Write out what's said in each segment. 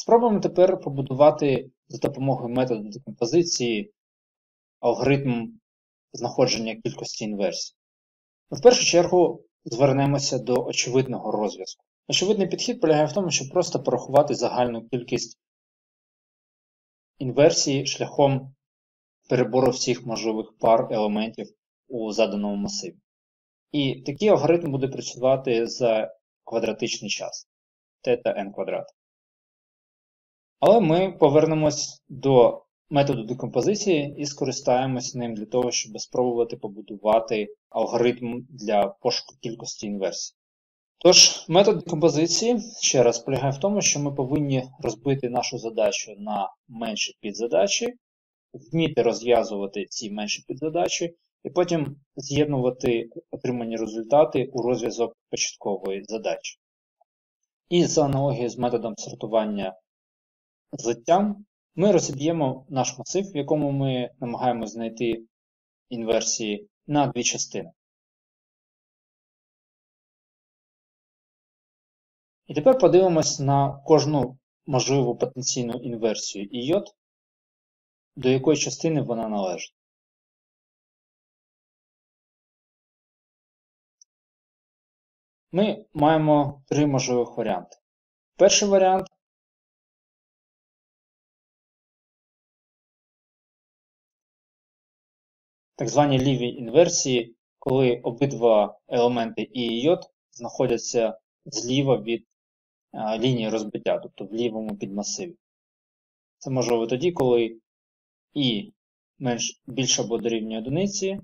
Спробуємо тепер побудувати за допомогою методу декомпозиції алгоритм знаходження кількості інверсій. В першу чергу звернемося до очевидного розв'язку. Очевидний підхід полягає в тому, щоб просто порахувати загальну кількість інверсії шляхом перебору всіх можливих пар елементів у заданому масиві. І такий алгоритм буде працювати за квадратичний час t та n квадрат. Але ми повернемось до методу декомпозиції і скористаємось ним для того, щоб спробувати побудувати алгоритм для пошуку кількості інверсій. Тож, метод декомпозиції ще раз полягає в тому, що ми повинні розбити нашу задачу на менші підзадачі, вміти розв'язувати ці менші підзадачі, і потім з'єднувати отримані результати у розв'язок початкової задачі. І за аналогією з методом сортування злиттям, ми розіб'ємо наш масив, в якому ми намагаємося знайти інверсії на дві частини. І тепер подивимось на кожну можливу потенційну інверсію і до якої частини вона належить. Ми маємо три можливих варіанти. Перший варіант так звані ліві інверсії, коли обидва елементи І і J знаходяться зліва від лінії розбиття, тобто в лівому підмасиві. Це можливо тоді, коли І менш, більше або дорівнює одиниці,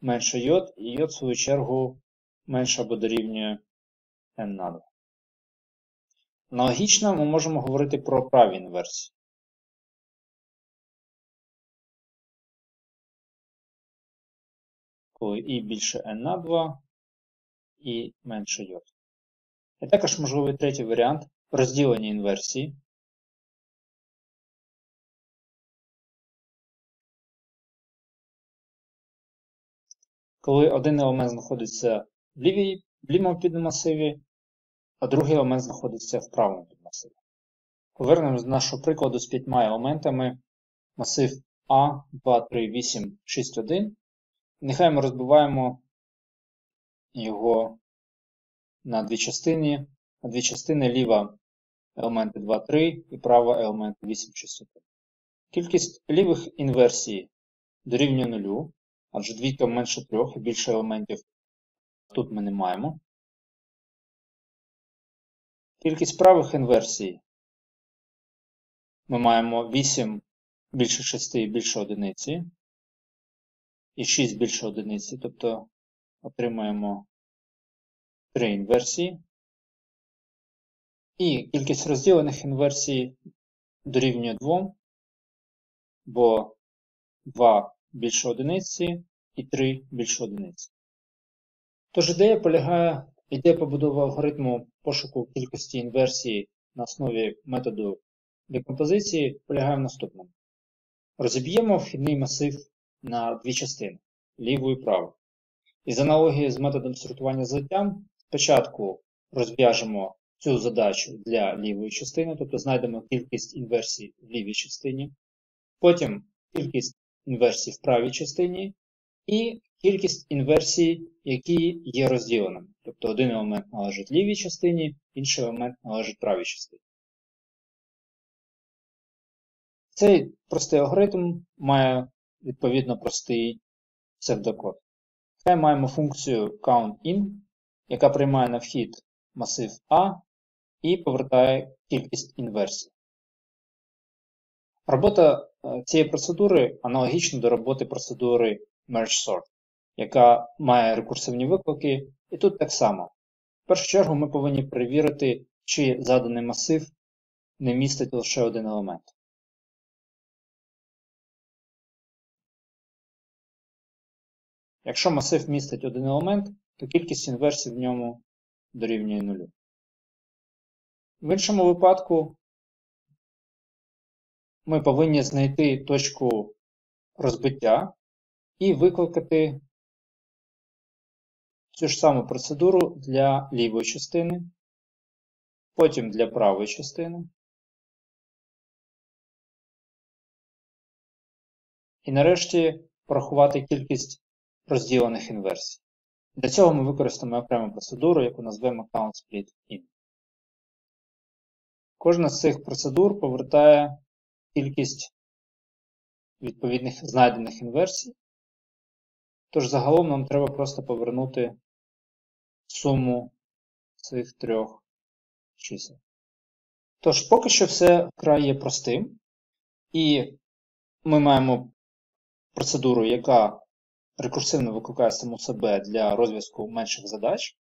менше йод, і йод, в свою чергу, менше або дорівнює n на 2. Аналогічно ми можемо говорити про праві інверсії. Коли і більше n на 2 і менше йод. І також можливий третій варіант розділення інверсії. Коли один елемент знаходиться в лівій, в лівому підмасиві, а другий елемент знаходиться в правому підмасиві. Повернемось до нашого прикладу з п'ятьма елементами масив А, 2, 3, 8, 6, 1. Нехай ми розбиваємо його на дві частини. На дві частини ліва елементи 2, 3 і права елементи 8, 6, 1. Кількість лівих інверсій дорівнює нулю, адже двійка менше 3 і більше елементів тут ми не маємо. Кількість правих інверсій ми маємо 8 більше 6 і більше одиниці. І 6 більше одиниці, тобто отримаємо 3 інверсії. І кількість розділених інверсій дорівнює 2, бо 2 більше одиниці і 3 більше одиниці. Тож ідея полягає, ідея побудови алгоритму пошуку кількості інверсій на основі методу декомпозиції полягає в наступному. Розіб'ємо вхідний масив на дві частини ліву і праву. І з аналогії з методом сортування злиттям, спочатку розв'яжемо цю задачу для лівої частини, тобто знайдемо кількість інверсій в лівій частині, потім кількість інверсій в правій частині, і кількість інверсій, які є розділеними. Тобто один елемент належить лівій частині, інший елемент належить правій частині. Цей простий алгоритм має відповідно простий псевдокод. Хай маємо функцію COUNTIN, яка приймає на вхід масив A і повертає кількість інверсій. Робота е, цієї процедури аналогічна до роботи процедури Merge яка має рекурсивні виклики, і тут так само. В першу чергу ми повинні перевірити, чи заданий масив не містить лише один елемент. Якщо масив містить один елемент, то кількість інверсій в ньому дорівнює нулю. В іншому випадку ми повинні знайти точку розбиття і викликати цю ж саму процедуру для лівої частини. потім для правої частини. І нарешті порахувати кількість розділених інверсій. Для цього ми використаємо окрему процедуру, яку назвемо Count Split In. Кожна з цих процедур повертає кількість відповідних знайдених інверсій. Тож загалом нам треба просто повернути суму цих трьох чисел. Тож, поки що все вкрай є простим, і ми маємо процедуру, яка рекурсивно викликає саму себе для розв'язку менших задач.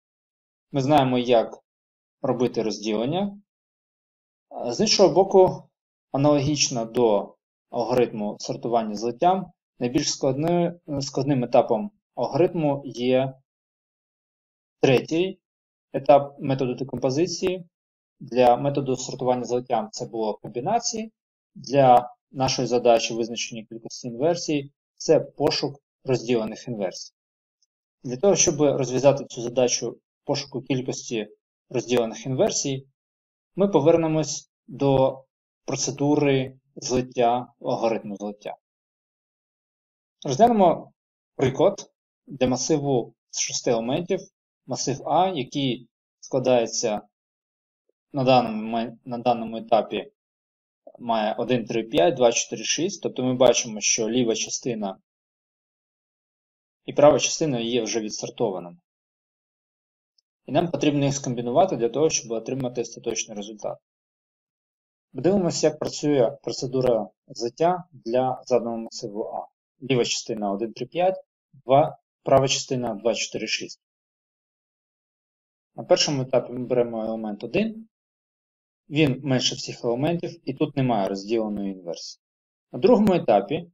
Ми знаємо, як робити розділення. З іншого боку, аналогічно до алгоритму сортування злиттям, найбільш складним, складним етапом алгоритму є третій етап методу декомпозиції. Для методу сортування злиттям це було комбінації. Для нашої задачі визначення кількості інверсій це пошук розділених інверсій. Для того, щоб розв'язати цю задачу пошуку кількості розділених інверсій, ми повернемось до процедури злиття алгоритму злиття. Розглянемо приклад для масиву з шести елементів, масив А, який складається на даному, на даному етапі має 1, 3, 5, 2, 4, 6. Тобто ми бачимо, що ліва частина і права частина є вже відсортованими. І нам потрібно їх скомбінувати для того, щоб отримати остаточний результат. Подивимося, як працює процедура злиття для заданого масиву А. Ліва частина 1, 3, 5, 2, права частина 2, 4, 6. На першому етапі ми беремо елемент 1, він менше всіх елементів, і тут немає розділеної інверсії. На другому етапі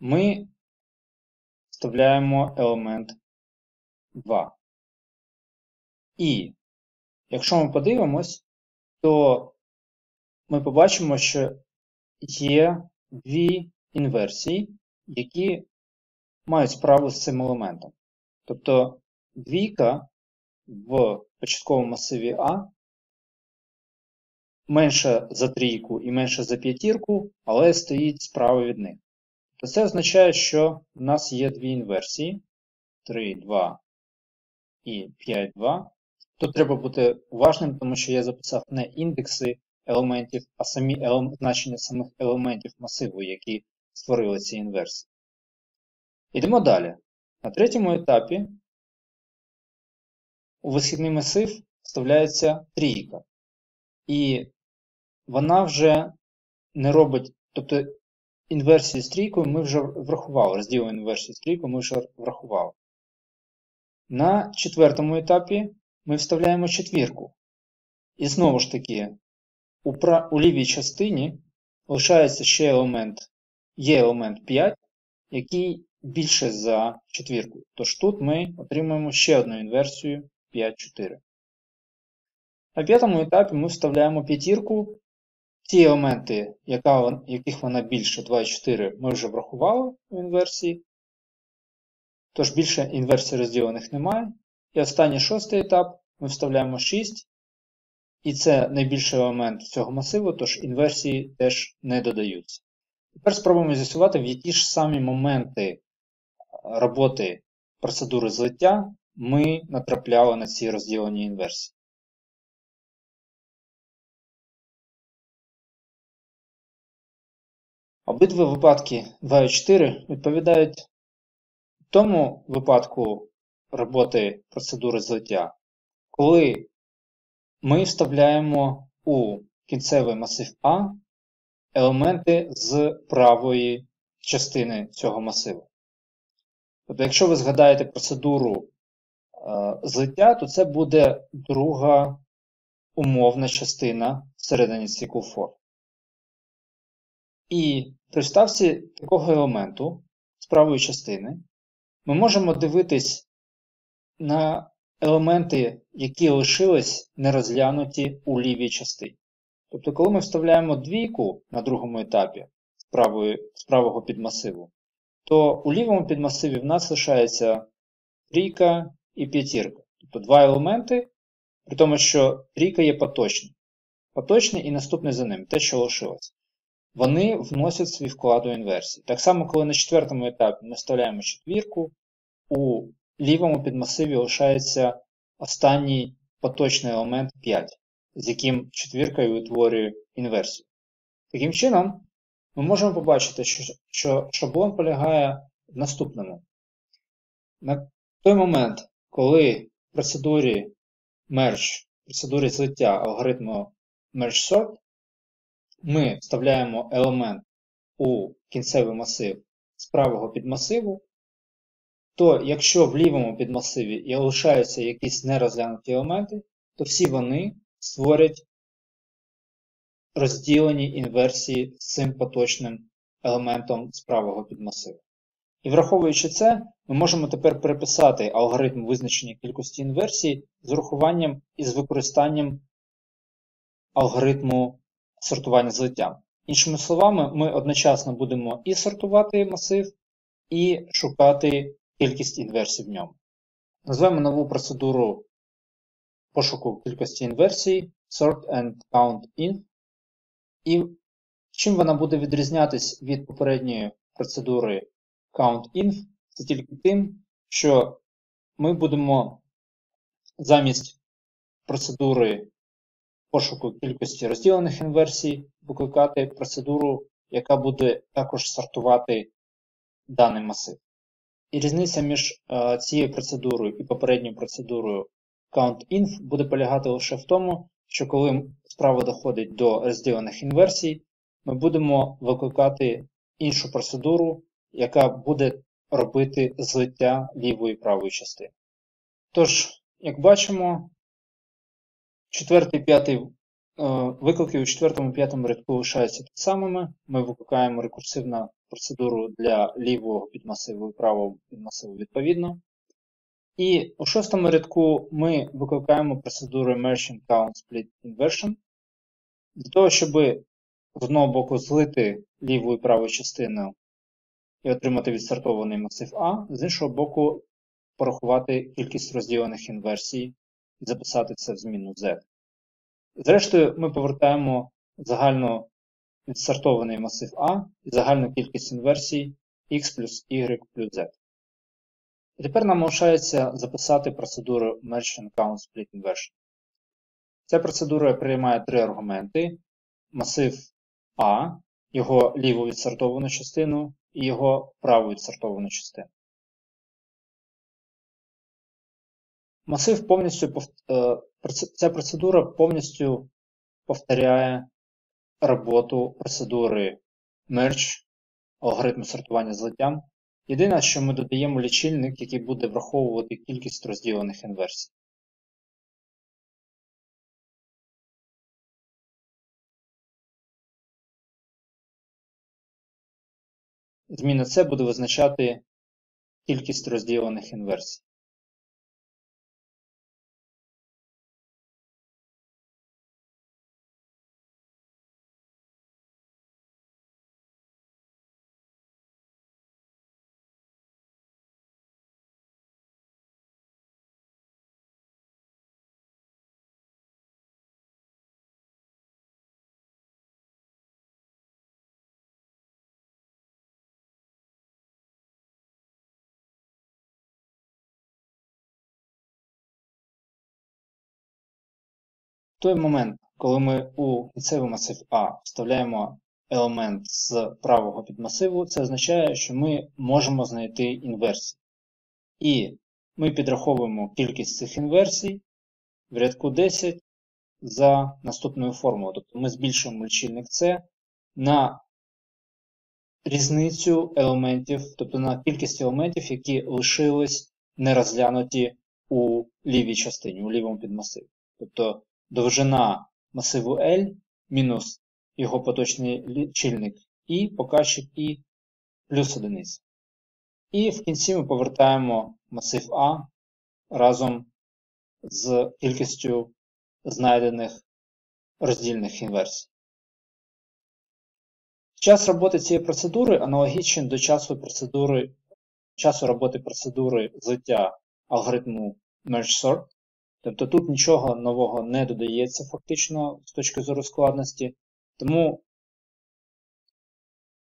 ми вставляємо елемент 2. І якщо ми подивимось, то ми побачимо, що є дві інверсії, які мають справу з цим елементом. Тобто двійка в початковому масиві А менша за трійку і менша за п'ятірку, але стоїть справа від них. То це означає, що в нас є дві інверсії 3, 2 і 5, 2. Тут треба бути уважним, тому що я записав не індекси елементів, а самі елем... значення самих елементів масиву, які створили ці інверсії. Йдемо далі. На третьому етапі у висхідний масив вставляється трійка. І вона вже не робить, тобто інверсію з трійкою ми вже врахували, розділ інверсію з трійкою ми вже врахували. На четвертому етапі ми вставляємо четвірку. І знову ж таки, у, пра... у лівій частині лишається ще елемент, є елемент 5, який більше за четвірку. Тож тут ми отримаємо ще одну інверсію 5-4. На п'ятому етапі ми вставляємо п'ятірку Ті елементи, яка, яких вона більше 2 і 4, ми вже врахували в інверсії. Тож більше інверсій розділених немає. І останній шостий етап ми вставляємо 6. І це найбільший елемент цього масиву, тож інверсії теж не додаються. Тепер спробуємо з'ясувати, в які ж самі моменти роботи процедури злиття ми натрапляли на ці розділені інверсії. Обидва випадки 2 і 4 відповідають тому випадку роботи процедури злиття, коли ми вставляємо у кінцевий масив А елементи з правої частини цього масиву. Тобто, якщо ви згадаєте процедуру е, злиття, то це буде друга умовна частина всередині циклу for. І при вставці такого елементу з правої частини ми можемо дивитись на елементи, які лишились нерозглянуті у лівій частині. Тобто, коли ми вставляємо двійку на другому етапі з, правої, з правого підмасиву, то у лівому підмасиві в нас лишається трійка і п'ятірка. Тобто два елементи, При тому, що трійка є поточна. Поточний і наступний за ним, те, що лишилось. Вони вносять свій вклад у інверсії. Так само, коли на четвертому етапі ми вставляємо четвірку, у лівому підмасиві лишається останній поточний елемент 5, з яким четвірка утворює інверсію. Таким чином, ми можемо побачити, що шаблон полягає в наступному. На той момент, коли в процедурі merge, процедурі злиття алгоритму merge sort, ми вставляємо елемент у кінцевий масив з правого підмасиву, то якщо в лівому підмасиві лишаються якісь нерозглянуті елементи, то всі вони створять розділені інверсії з цим поточним елементом з правого підмасиву. І враховуючи це, ми можемо тепер переписати алгоритм визначення кількості інверсій з урахуванням і з використанням алгоритму сортування злиття. Іншими словами, ми одночасно будемо і сортувати масив, і шукати кількість інверсій в ньому. Назвемо нову процедуру пошуку кількості інверсій sort and count in. І чим вона буде відрізнятись від попередньої процедури CountInf, це тільки тим, що ми будемо замість процедури пошуку кількості розділених інверсій викликати процедуру, яка буде також сортувати даний масив. І різниця між е, цією процедурою і попередньою процедурою CountInf буде полягати лише в тому, що коли справа доходить до розділених інверсій, ми будемо викликати іншу процедуру, яка буде робити злиття лівої і правої частини. Тож, як бачимо, четвертий п'ятий е, виклики у четвертому п'ятому рядку лишаються тими самими. Ми викликаємо рекурсивну процедуру для лівого підмасиву і правого підмасиву відповідно. І у шостому рядку ми викликаємо процедуру Immersion Count Split Inversion для того, щоб з одного боку злити ліву і праву частину і отримати відстартований масив А, з іншого боку, порахувати кількість розділених інверсій і записати це в зміну Z. Зрештою, ми повертаємо загально відстартований масив А і загальну кількість інверсій x плюс y плюс z. І тепер нам лишається записати процедуру Merge and Count Split Inversion. Ця процедура приймає три аргументи: масив А, його ліву відсортовану частину і його праву відсортовану частину. Масив повністю е, ця процедура повністю повторяє роботу процедури Merge, алгоритму сортування злиттям. Єдине, що ми додаємо лічильник, який буде враховувати кількість розділених інверсій. Зміна С буде визначати кількість розділених інверсій. Той момент, коли ми у кінцевий масив А вставляємо елемент з правого підмасиву, це означає, що ми можемо знайти інверсії. І ми підраховуємо кількість цих інверсій в рядку 10 за наступною формулою. Тобто ми збільшуємо лічильник С на різницю елементів, тобто на кількість елементів, які лишились не розглянуті у лівій частині, у лівому підмасиві. Тобто довжина масиву L мінус його поточний лічильник І, показчик І плюс одиниця. І в кінці ми повертаємо масив А разом з кількістю знайдених роздільних інверсій. Час роботи цієї процедури аналогічний до часу процедури, часу роботи процедури злиття алгоритму Merge Sort. Тобто тут нічого нового не додається фактично з точки зору складності, тому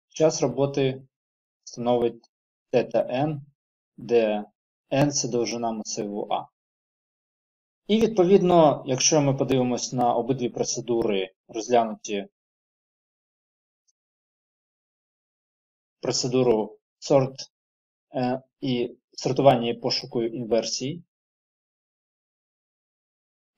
час роботи становить θn, де n це довжина масиву А. І відповідно, якщо ми подивимось на обидві процедури, розглянуті процедуру sort е, і сортування і пошуку інверсій,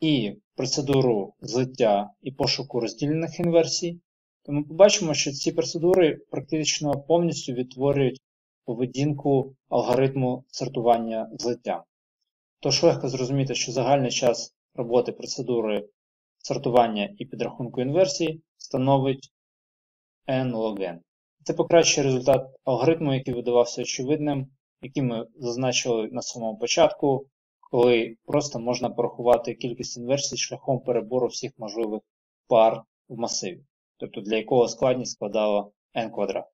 і процедуру злиття і пошуку розділених інверсій, то ми побачимо, що ці процедури практично повністю відтворюють поведінку алгоритму сортування злиття. Тож легко зрозуміти, що загальний час роботи процедури сортування і підрахунку інверсій становить n log n. Це покращує результат алгоритму, який видавався очевидним, який ми зазначили на самому початку, коли просто можна порахувати кількість інверсій шляхом перебору всіх можливих пар в масиві, тобто для якого складність складала n квадрат.